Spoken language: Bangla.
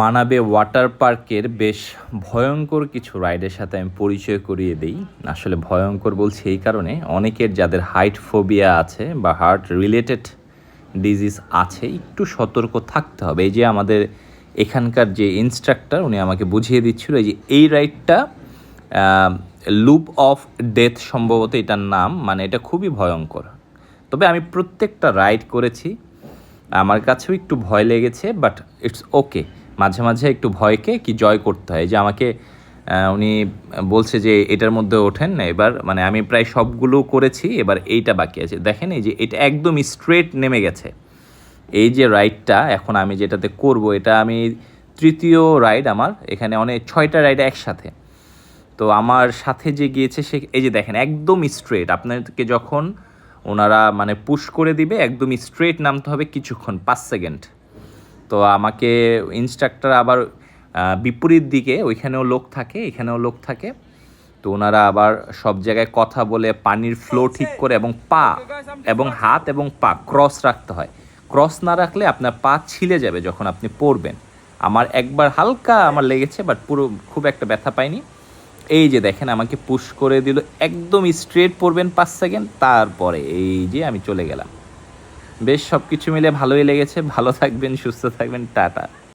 মানাবে ওয়াটার পার্কের বেশ ভয়ঙ্কর কিছু রাইডের সাথে আমি পরিচয় করিয়ে দিই। আসলে ভয়ঙ্কর বলছি এই কারণে। অনেকের যাদের হাইট ফোবিয়া আছে বা হার্ট রিলেটেড ডিজিজ আছে, একটু সতর্ক থাকতে হবে। এই যে আমাদের এখানকার যে ইনস্ট্রাক্টর, উনি আমাকে বুঝিয়ে দিচ্ছিল এই যে এই রাইডটা লুপ অফ ডেথ সম্ভবত এটার নাম মানে এটা খুবই ভয়ঙ্কর। তবে আমি প্রত্যেকটা রাইড করেছি। আমার কাছেও একটু ভয় লেগেছে, বাট ইটস ওকে। মাঝে মাঝে একটু ভয়কে কি জয় করতে হয়? যে আমাকে উনি বলছে যে এটার মধ্যে ওঠেন না, এবার মানে আমি প্রায় সবগুলো করেছি, এবার এইটা বাকি আছে। দেখেন এই যে এটা একদম স্ট্রেট নেমে গেছে। এই যে রাইডটা এখন আমি যেটাতে করব, এটা আমি তৃতীয় রাইড আমার, এখানে অনেক, ছয়টা রাইড একসাথে। তো আমার সাথে যে গিয়েছে সে, এই যে দেখেন একদম স্ট্রেট আপনাদেরকে যখন ওনারা মানে পুশ করে দিবে, একদম স্ট্রেট নামতে হবে কিছুক্ষণ, পাঁচ সেকেন্ড তো আমাকে ইনস্ট্রাক্টর আবার বিপরীত দিকে ওইখানেও লোক থাকে এখানেও লোক থাকে। তো ওনারা আবার সব জায়গায় কথা বলে পানির ফ্লো ঠিক করে এবং পা এবং হাত এবং পা ক্রস রাখতে হয়। ক্রস না রাখলে আপনার পা ছিলে যাবে যখন আপনি পড়বেন। আমার একবার হালকা আমার লেগেছে বাট পুরো খুব একটা ব্যথা পাইনি। এই যে দেখেন আমাকে পুশ করে দিল একদম স্ট্রেট পড়বেন পাঁচ সেকেন্ড তারপরে এই যে আমি চলে গেলাম। বেশ সব কিছু মিলে ভালোই লেগেছে। ভালো থাকবেন সুস্থ থাকবেন টাটা।